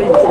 París.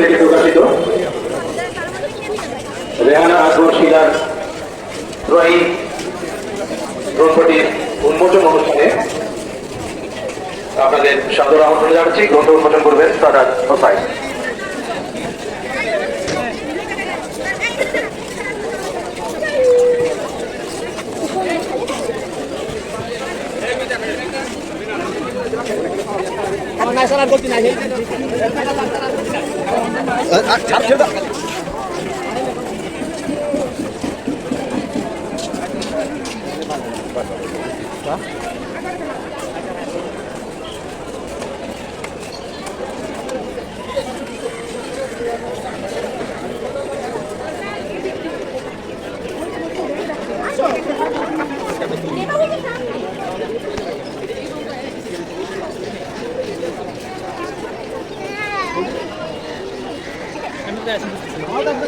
থেকে প্রকাশিত। রেহানা আকবর শিলার ড্রয়িং গ্রন্থটির উন্মোচন আপনাদের সাদর আমন্ত্রণ জানাচ্ছি। গ্রন্থ উন্মোচন করবেন সাদাত হোসাই আমার উপরে ঘুমা যাবে ঘুমা ¡Vamos!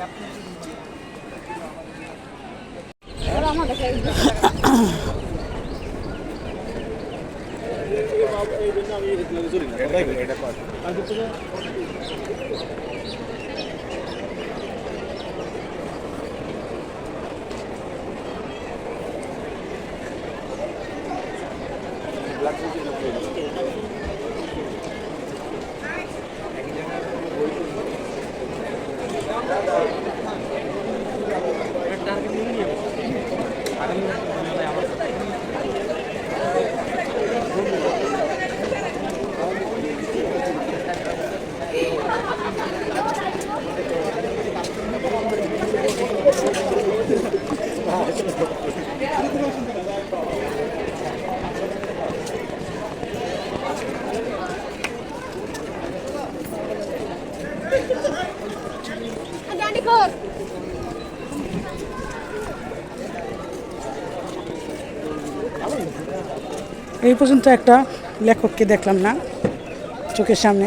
নিয়ে এই পর্যন্ত একটা লেখককে দেখলাম না, চোখের সামনে।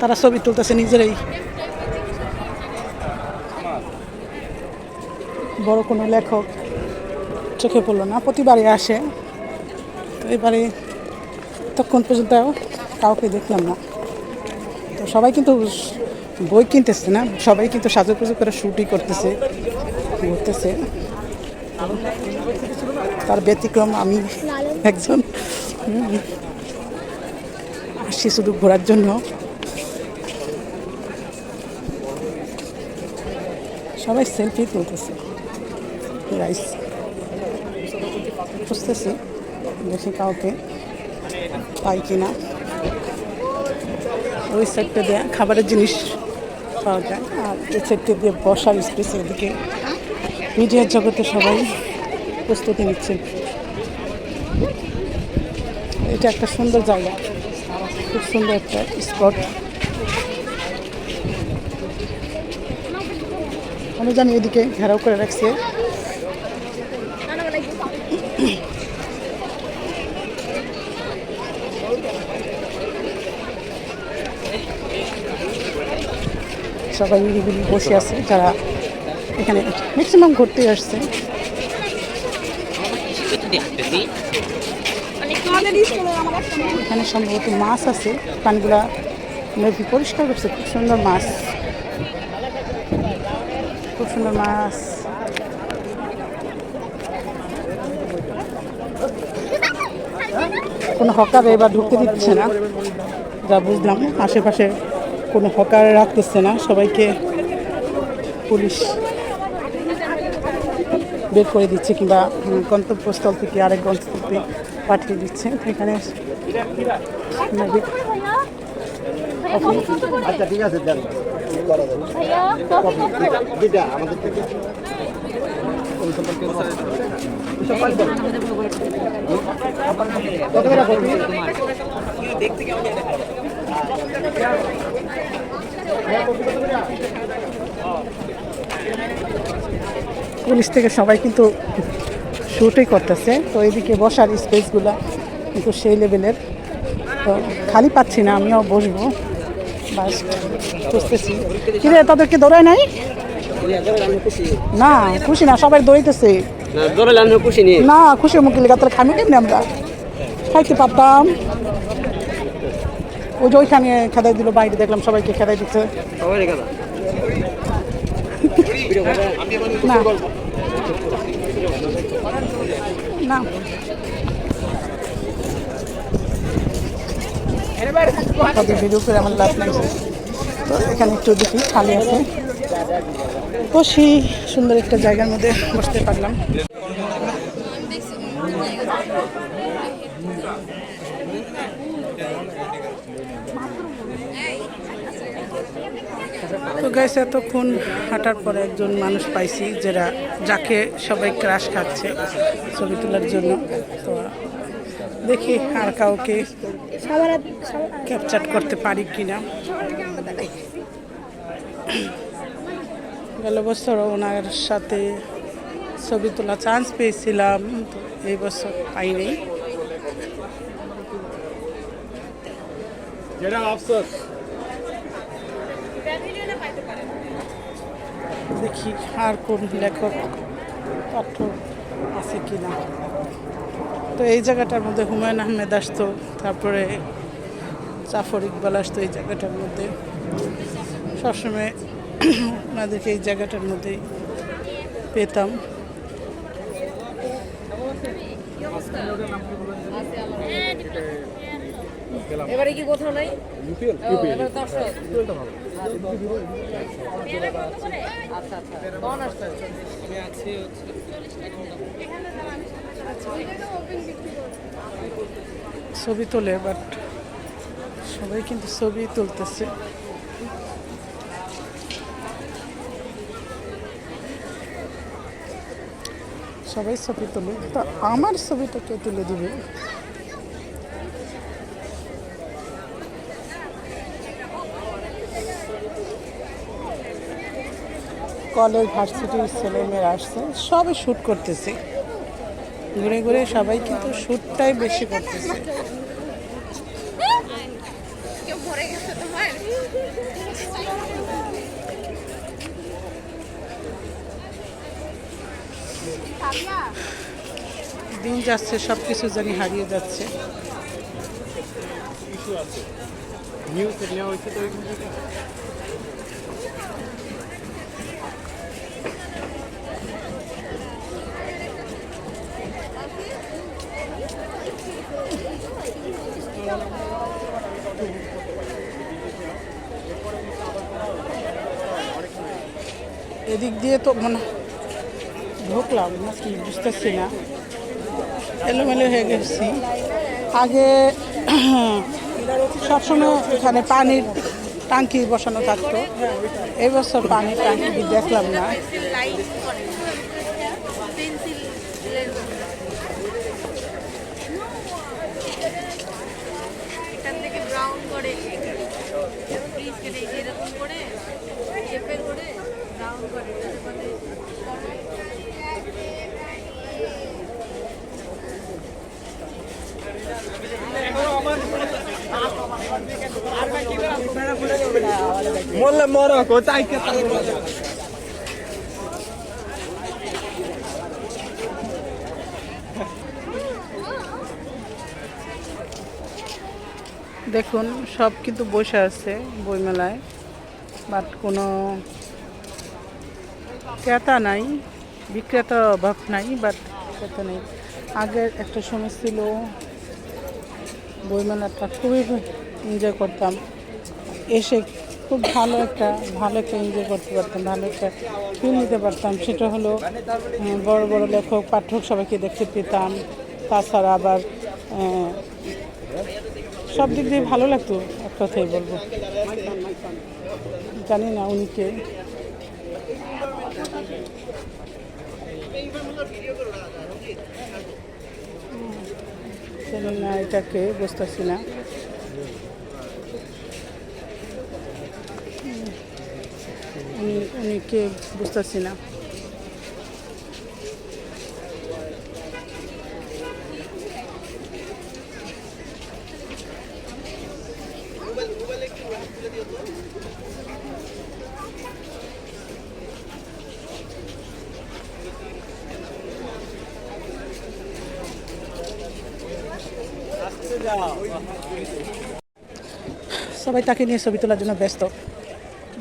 তারা ছবি তুলতেছে নিজেরাই। বড় কোনো লেখক চোখে পড়ল না প্রতিবারে আসে। তো এবারে তখন পর্যন্ত কাউকে দেখলাম না। তো সবাই কিন্তু বই কিনতেছে না, সবাই কিন্তু সাজু পুজো করে শুটই করতেছে, ঘুরতেছে। তার ব্যতিক্রম আমি একজন আসছি শুধু ঘোরার জন্য। সবাই সেলফি তুলতেছে। রাইস খুঁজতেছি, দেখি কাউকে পাই কিনা। ওই সাইডটা দিয়ে খাবারের জিনিস পাওয়া যায়। আর এই সাইডটা দিয়ে বসার স্পেস এদিকে মিডিয়ার জগতে সবাই প্রস্তুতি নিচ্ছে এটা একটা সুন্দর জায়গা। খুব সুন্দর একটা স্পট আমি জানি এদিকে ঘেরাও করে রাখছে। সবাই নিরিবিলি বসে আছে, যারা এখানে ম্যাক্সিমাম ঘুরতে আসছে। এখানে সম্ভবত মাছ আছে, পানগুলা নদী পরিষ্কার করছে, খুব সুন্দর মাছ। খুব সুন্দর মাছ। কোনো হকার এবার ঢুকতে দিচ্ছে না, যা বুঝলাম, আশেপাশে কোনো হকার রাখতেছে না, সবাইকে পুলিশ বের করে দিচ্ছে কিংবা গন্তব্যস্থল থেকে আরেক গন্তব্যে পাঠিয়ে দিচ্ছে। এখানে আচ্ছা ঠিক আছে, দেন। দুইটা পুলিশ থেকে সবাই কিন্তু শুটই করতেছে। তো এদিকে বসার স্পেসগুলা কিন্তু সেই লেভেলের। তো খালি পাচ্ছি না আমিও বসবো। বাস খুঁজতেছি। কিরে তাদেরকে দৌড়ায় নাই? না খুশি না সবাই দৌড়াইতেছে। না খুশি মুখে লেগে তাহলে খামি কেমনি আমরা? খাইতে পারতাম। ওই যে ওইখানে খেদাই দিল, বাইরে দেখলাম সবাইকে খেদাই দিচ্ছে। না। না। তাদের ভিডিও লাভ লাগছে এখানে একটু দেখি, খালি আছে। বসি সুন্দর একটা জায়গার মধ্যে বসতে পারলাম। তো গাইছে এতক্ষণ হাঁটার পরে একজন মানুষ পাইছি যারা যাকে সবাই ক্রাশ খাচ্ছে ছবি তোলার জন্য। তো দেখি আর কাউকে ক্যাপচার করতে পারি কিনা। গেল বছর ওনার সাথে ছবি তোলা চান্স পেয়েছিলাম, তো এই বছর পাইনি। দেখি আর কোন লেখক পাঠক আছে কি না তো এই জায়গাটার মধ্যে হুমায়ুন আহমেদ আসতো তারপরে জাফর ইকবাল আসতো এই জায়গাটার মধ্যে। সবসময় ওনাদেরকে এই জায়গাটার মধ্যেই পেতাম। এবারে কি কোথাও নাই? দর্শক। ছবি তোলে বাট সবাই কিন্তু ছবি তুলতেছে। সবাই ছবি তোলে, তো আমার ছবিটা কে তুলে দিবে? কলেজ ভার্সিটির ছেলেমেয়েরা আসছে, সবাই শ্যুট করতেছে। ঘুরে ঘুরে সবাই কিন্তু শ্যুটটাই বেশি করতেছে। দিন যাচ্ছে সব কিছু জানি হারিয়ে যাচ্ছে। এদিক দিয়ে তো মানে ঢুকলাম, নাকি বুঝতেছি না। এলোমেলো হয়ে গেছি। আগে সবসময় এখানে পানির টাঙ্কি বসানো থাকতো। এবছর পানির টাঙ্কি দেখলাম না। ব্রাউন করে পিস কেটে এরকম করে শেপের করে ব্রাউন করে যাতে মানে মরলে মর, কোথায় দেখুন, সব কিন্তু বসে আছে বইমেলায়, বাট কোনো ক্রেতা নাই, বিক্রেতা অভাব নাই, বাট ক্রেতা নেই। আগে একটা সময় ছিল, বইমেলাটা খুবই এনজয় করতাম। এসে খুব ভালো একটা ভালো একটা এনজয় করতে পারতাম, ভালো একটা ফিল নিতে পারতাম। সেটা হলো বড় বড় লেখক, পাঠক সবাইকে দেখতে পেতাম। তাছাড়া আবার সব দিক দিয়ে ভালো লাগতো, এক কথাই বলব। জানি না উনি কে। জানি না এটাকে বুঝতেছি না। উনি উনি কে বুঝতেছি না। সবাই তাকে নিয়ে ছবি তোলার জন্য ব্যস্ত।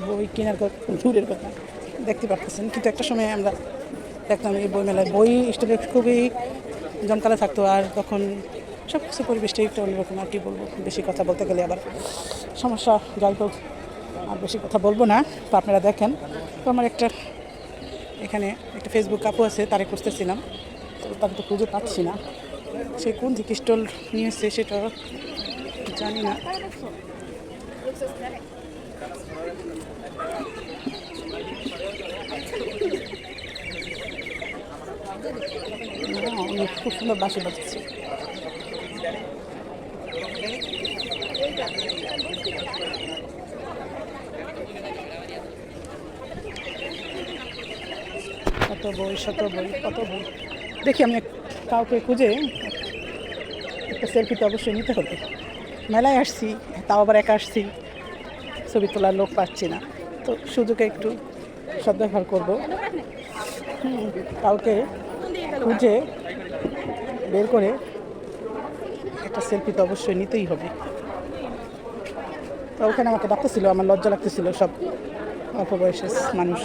বই কেনার কথা, দূরের কথা দেখতে পারতেছেন। কিন্তু একটা সময় আমরা দেখতাম এই বই মেলায় বই স্টলে খুবই জমকালো থাকতো আর তখন সব কিছু পরিবেশটা একটু অন্যরকম আর কি বলব। বেশি কথা বলতে গেলে আবার সমস্যা যাই হোক, আর বেশি কথা বলব না। তো আপনারা দেখেন, তো আমার একটা এখানে একটা ফেসবুক আপু আছে, তারে খুঁজতেছিলাম। তো তাকে তো খুঁজে পাচ্ছি না। সে কোন দিকে স্টল নিয়েছে সেটা জানি না। খুব সুন্দর বাসি বাজাচ্ছে। কত বই, শত বই, কত বই। দেখি, আমি কাউকে খুঁজে একটা সেলফি তো অবশ্যই নিতে হবে। মেলায় আসছি, তাও আবার একা আসছি। ছবি তোলার লোক পাচ্ছি না। তো সুযোগে একটু সদ্ব্যবহার করব। কাউকে খুঁজে বের করে একটা সেলফি তো অবশ্যই নিতেই হবে। তো ওখানে আমাকে ডাকতেছিল, আমার লজ্জা লাগতেছিল সব অল্প বয়সের মানুষ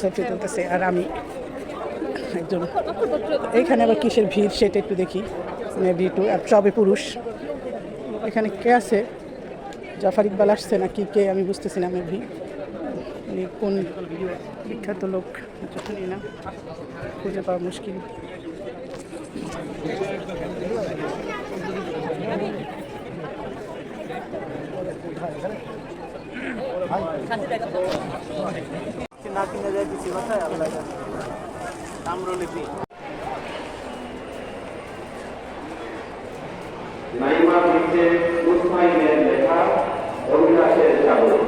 সেলফি তুলতেছে আর আমি একজন। এইখানে আবার কিসের ভিড় সেটা একটু দেখি। মেবি একটু, আর সবে পুরুষ। এখানে কে আছে? জাফর ইকবাল আসছে নাকি? কে? আমি বুঝতেছি না মেবি উনি কোন বিখ্যাত লোক জানি না। খুঁজে পাওয়া মুশকিল। না যায় বেশি নাইমা লিখছে মুসমাইনের লেখা অভিলাষের সাগর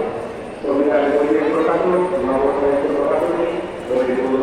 কবিতার বইয়ের প্রকাশক নবসাহিত্য প্রকাশনী বইয়ের মূল্য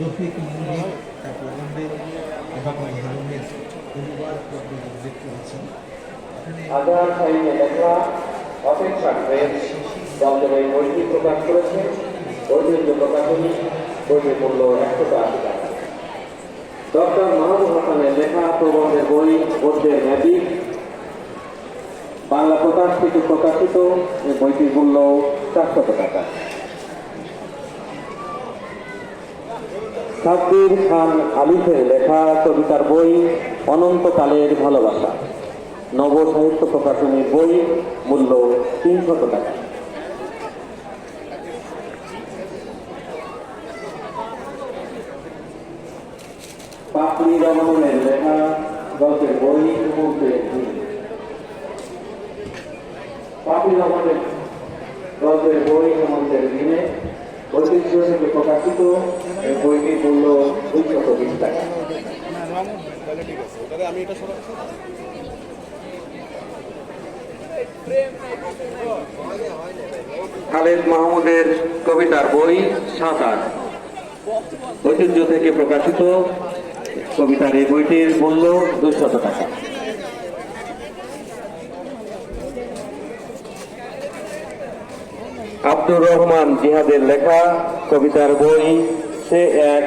রফিক মালিক শিক্ষা প্রবন্ধে এবং ধরনের অনুবাদ পদ্ধতি দেখতে পাচ্ছেন আধার সাইনে লেখা অপেক্ষা প্রেস দপ্তরে প্রকাশ করেছে। বইটির যে প্রকাশনী বইটির মূল্য একশো আশি টাকা। ডক্টর লেখা প্রবন্ধের বই বাংলা প্রকাশ থেকে প্রকাশিত এই বইটির মূল্য চারশত টাকা। সাব্বির খান আলিফের লেখা কবিতার বই অনন্তকালের ভালোবাসা। নব সাহিত্য প্রকাশনীর বই মূল্য তিনশত টাকা। পাপড়ি রমনের লেখা গল্পের বই মুহূর্তের গল্পের বই হেমন্তের দিনে ঐতিহ্য থেকে প্রকাশিত এই বইটির মূল্য দুইশত বিশ টাকা খালেদ মাহমুদের কবিতার বই সাঁতার ঐতিহ্য থেকে প্রকাশিত কবিতার এই বইটির মূল্য দুশত টাকা। আব্দুর রহমান জিহাদের লেখা কবিতার বই সে এক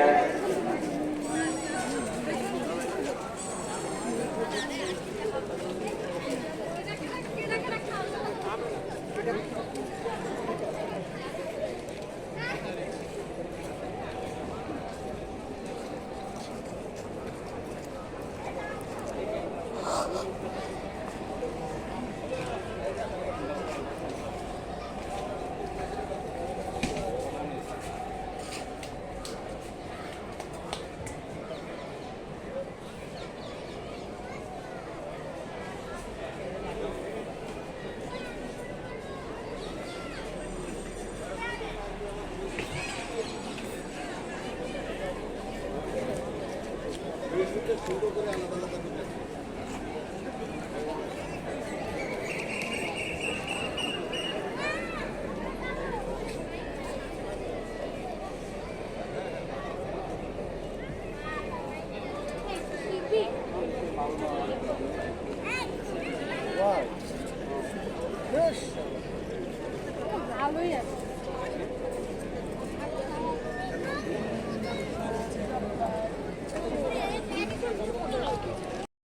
ভালোই আছে।